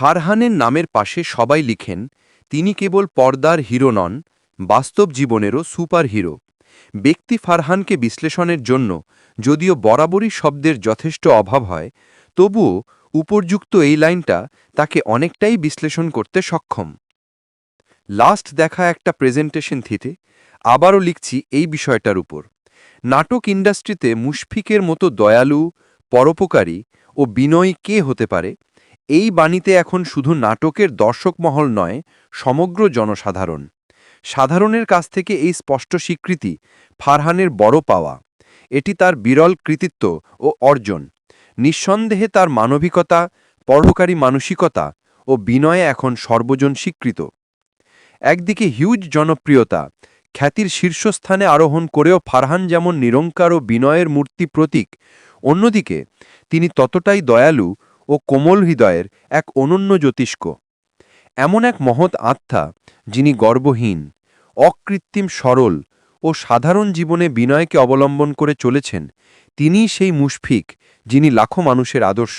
ফারহানের নামের পাশে সবাই লিখেন, তিনি কেবল পর্দার হিরো নন, বাস্তব জীবনেরও সুপার হিরো। ব্যক্তি ফারহানকে বিশ্লেষণের জন্য যদিও বরাবরই শব্দের যথেষ্ট অভাব হয়, তবুও উপর্যুক্ত এই লাইনটা তাকে অনেকটাই বিশ্লেষণ করতে সক্ষম। লাস্ট দেখা একটা প্রেজেন্টেশন থিতে আবারও লিখছি এই বিষয়টার উপর। নাটক ইন্ডাস্ট্রিতে মুশফিকের মতো দয়ালু, পরোপকারী ও বিনয়ী কে হতে পারে এই বাণীতে এখন শুধু নাটকের দর্শক মহল নয়, সমগ্র জনসাধারণ। সাধারণের কাছ থেকে এই স্পষ্ট স্বীকৃতি ফারহানের বড় পাওয়া। এটি তার বিরল কৃতিত্ব ও অর্জন। নিঃসন্দেহে তার মানবিকতা, পরোপকারী মানসিকতা ও বিনয়ে এখন সর্বজন স্বীকৃত। একদিকে হিউজ জনপ্রিয়তা, খ্যাতির শীর্ষস্থানে আরোহণ করেও ফারহান যেমন নিরঙ্কার ও বিনয়ের মূর্তি প্রতীক, অন্যদিকে তিনি ততটাই দয়ালু ও কোমল হৃদয়ের এক অনন্য জ্যোতিষ্ক। এমন এক মহৎ আত্মা, যিনি গর্বহীন, অকৃত্রিম সরল ও সাধারণ জীবনে বিনয়কে অবলম্বন করে চলেছেন, তিনিই সেই মুশফিক, যিনি লাখো মানুষের আদর্শ।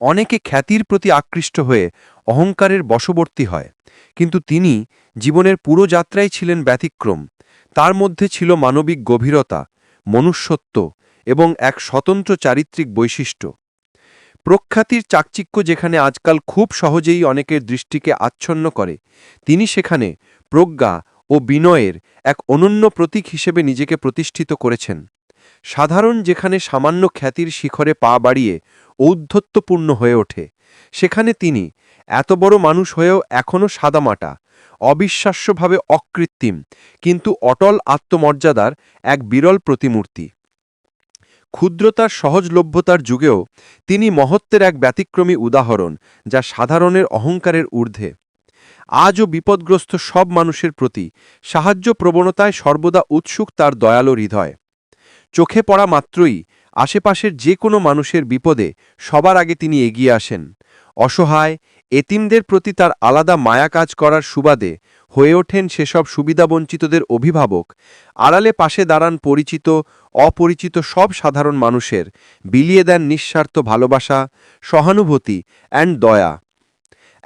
অনেকে খ্যাতির প্রতি আকৃষ্ট হয়ে অহংকারের বশবর্তী হয়, কিন্তু তিনি জীবনের পুরো যাত্রাই ছিলেন ব্যতিক্রম। তার মধ্যে ছিল মানবিক গভীরতা, মনুষ্যত্ব এবং এক স্বতন্ত্র চারিত্রিক বৈশিষ্ট্য। প্রখ্যাতির চাকচিক্য যেখানে আজকাল খুব সহজেই অনেকের দৃষ্টিকে আচ্ছন্ন করে, তিনি সেখানে প্রজ্ঞা ও বিনয়ের এক অনন্য প্রতীক হিসেবে নিজেকে প্রতিষ্ঠিত করেছেন। সাধারণ যেখানে সামান্য খ্যাতির শিখরে পা বাড়িয়ে ঔদ্ধত্যপূর্ণ হয়ে ওঠে, সেখানে তিনি এত বড় মানুষ হয়েও এখনও সাদামাটা, অবিশ্বাস্যভাবে অকৃত্রিম, কিন্তু অটল আত্মমর্যাদার এক বিরল প্রতিমূর্তি। ক্ষুদ্রতার সহজলভ্যতার যুগেও তিনি মহত্বের এক ব্যতিক্রমী উদাহরণ, যা সাধারণের অহংকারের ঊর্ধ্বে। আজও বিপদগ্রস্ত সব মানুষের প্রতি সাহায্য প্রবণতায় সর্বদা উৎসুক তার দয়ালো হৃদয়। চোখে পড়া মাত্রই আশেপাশের যে কোনো মানুষের বিপদে সবার আগে তিনি এগিয়ে আসেন। অসহায় এতিমদের প্রতি তার আলাদা মায়া কাজ করার সুবাদে হয়ে ওঠেন সেসব সুবিধাবঞ্চিতদের অভিভাবক। আড়ালে পাশে দাঁড়ান পরিচিত, অপরিচিত সব সাধারণ মানুষের, বিলিয়ে দেন নিঃস্বার্থ ভালোবাসা, সহানুভূতি অ্যান্ড দয়া।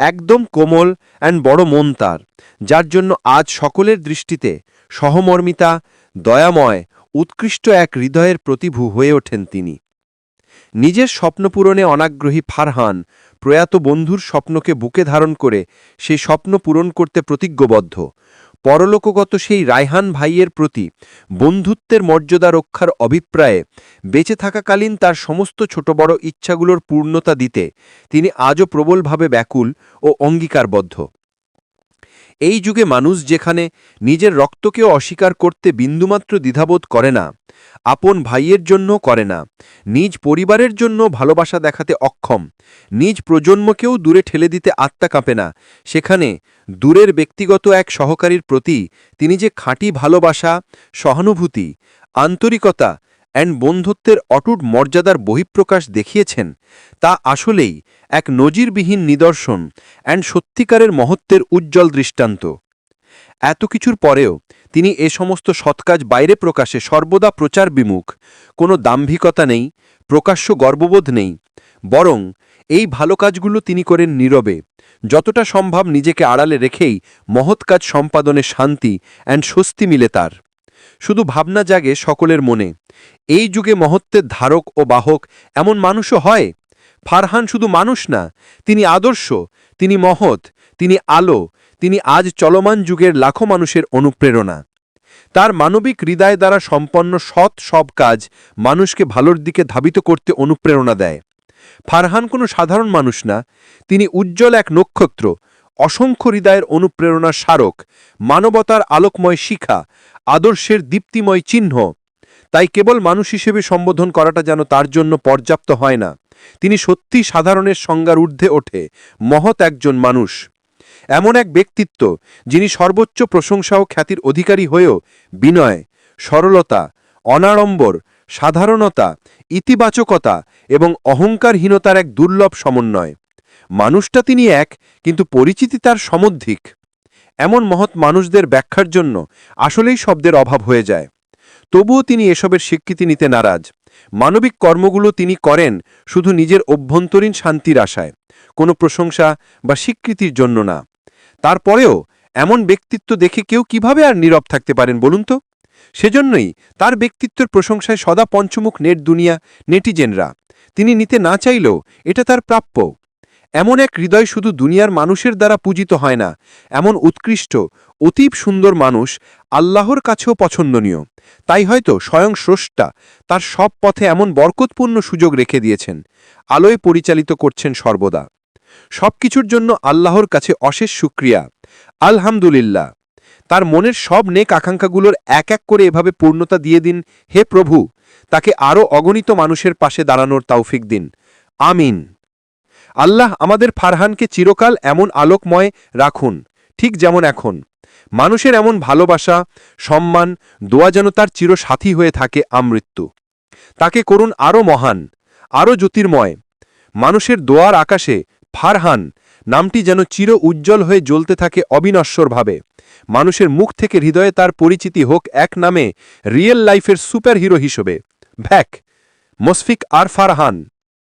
একদম কোমল অ্যান্ড বড় মন তার, যার জন্য আজ সকলের দৃষ্টিতে সহমর্মিতা, দয়াময়, উৎকৃষ্ট এক হৃদয়ের প্রতিভু হয়ে ওঠেন তিনি। নিজের স্বপ্নপূরণে অনাগ্রহী ফারহান প্রয়াত বন্ধুর স্বপ্নকে বুকে ধারণ করে সেই স্বপ্ন পূরণ করতে প্রতিজ্ঞবদ্ধ। পরলোকগত সেই রায়হান ভাইয়ের প্রতি বন্ধুত্বের মর্যাদা রক্ষার অভিপ্রায়ে বেঁচে থাকাকালীন তার সমস্ত ছোট বড় ইচ্ছাগুলোর পূর্ণতা দিতে তিনি আজও প্রবলভাবে ব্যাকুল ও অঙ্গীকারবদ্ধ। এই যুগে মানুষ যেখানে নিজের রক্তকেও অস্বীকার করতে বিন্দুমাত্র দ্বিধাবোধ করে না, আপন ভাইয়ের জন্য করে না, নিজ পরিবারের জন্য ভালোবাসা দেখাতে অক্ষম, নিজ প্রজন্মকেও দূরে ঠেলে দিতে আত্মা কাঁপে না, সেখানে দূরের ব্যক্তিগত এক সহকারীর প্রতি তিনি যে খাঁটি ভালোবাসা, সহানুভূতি, আন্তরিকতা অ্যান্ড বন্ধুত্বের অটুট মর্যাদার বহিঃপ্রকাশ দেখিয়েছেন, তা আসলেই এক নজিরবিহীন নিদর্শন অ্যান্ড সত্যিকারের মহত্বের উজ্জ্বল দৃষ্টান্ত। এত কিছুর পরেও তিনি এ সমস্ত সৎকাজ বাইরে প্রকাশে সর্বদা প্রচার বিমুখ কোনো দাম্ভিকতা নেই, প্রকাশ্য গর্ববোধ নেই, বরং এই ভালো কাজগুলো তিনি করেন নীরবে, যতটা সম্ভব নিজেকে আড়ালে রেখেই মহৎ কাজ সম্পাদনে শান্তি অ্যান্ড স্বস্তি মিলে তার। শুধু ভাবনা জাগে সকলের মনে। এই যুগে মহত্বের ধারক ও বাহক এমন মানুষও হয়। ফারহান শুধু মানুষ না, তিনি আদর্শ, তিনি মহৎ, তিনি আলো, তিনি আজ চলমান যুগের লাখো মানুষের অনুপ্রেরণা। তার মানবিক হৃদয় দ্বারা সম্পন্ন সৎ সব কাজ মানুষকে ভালোর দিকে ধাবিত করতে অনুপ্রেরণা দেয়। ফারহান কোনো সাধারণ মানুষ না, তিনি উজ্জ্বল এক নক্ষত্র অসংখ্য হৃদয়ের অনুপ্রেরণার স্মারক, মানবতার আলোকময় শিখা, আদর্শের দীপ্তিময় চিহ্ন। তাই কেবল মানুষ হিসেবে সম্বোধন করাটা যেন তার জন্য পর্যাপ্ত হয় না। তিনি সত্যি সাধারণের সংজ্ঞার ঊর্ধ্বে ওঠে, মহৎ একজন মানুষ। এমন এক ব্যক্তিত্ব, যিনি সর্বোচ্চ প্রশংসা ও খ্যাতির অধিকারী হয়েও বিনয়, সরলতা, অনাড়ম্বর, সাধারণতা, ইতিবাচকতা এবং অহংকারহীনতার এক দুর্লভ সমন্বয়। মানুষটা তিনি এক, কিন্তু পরিচিতি তার সমদ্ধিক এমন মহৎ মানুষদের ব্যাখ্যার জন্য আসলেই শব্দের অভাব হয়ে যায়। তবুও তিনি এসবের স্বীকৃতি নিতে নারাজ। মানবিক কর্মগুলো তিনি করেন শুধু নিজের অভ্যন্তরীণ শান্তির আশায়, কোনো প্রশংসা বা স্বীকৃতির জন্য না। তারপরেও এমন ব্যক্তিত্ব দেখে কেউ কীভাবে আর নীরব থাকতে পারেন বলুন তো? সেজন্যই তার ব্যক্তিত্বের প্রশংসায় সদা পঞ্চমুখ নেট দুনিয়া, নেটিজেনরা। তিনি নিতে না চাইলেও এটা তার প্রাপ্য। এমন এক হৃদয় শুধু দুনিয়ার মানুষের দ্বারা পূজিত হয় না, এমন উৎকৃষ্ট, অতীব সুন্দর মানুষ আল্লাহর কাছেও পছন্দনীয়। তাই হয়তো স্বয়ং স্রষ্টা তার সব পথে এমন বরকতপূর্ণ সুযোগ রেখে দিয়েছেন, আলোয় পরিচালিত করছেন সর্বদা। সব কিছুর জন্য আল্লাহর কাছে অশেষ সুক্রিয়া আলহামদুলিল্লাহ। তার মনের সব নেক আকাঙ্ক্ষাগুলোর এক এক করে এভাবে পূর্ণতা দিয়ে দিন হে প্রভু, তাকে আরও অগণিত মানুষের পাশে দাঁড়ানোর তৌফিক দিন। আমিন। আল্লাহ আমাদের ফারহানকে চিরকাল এমন আলোকময় রাখুন, ঠিক যেমন এখন। মানুষের এমন ভালোবাসা, সম্মান, দোয়া যেন তার চিরসাথী হয়ে থাকে আমৃত্যু। তাকে করুন আরও মহান, আরও জ্যোতির্ময়। মানুষের দোয়ার আকাশে ফারহান নামটি যেন চির উজ্জ্বল হয়ে জ্বলতে থাকে অবিনশ্বরভাবে। মানুষের মুখ থেকে হৃদয়ে তার পরিচিতি হোক এক নামে রিয়েল লাইফের সুপার হিরো হিসেবে। ভ্যাক, মসফিক আর ফারহান।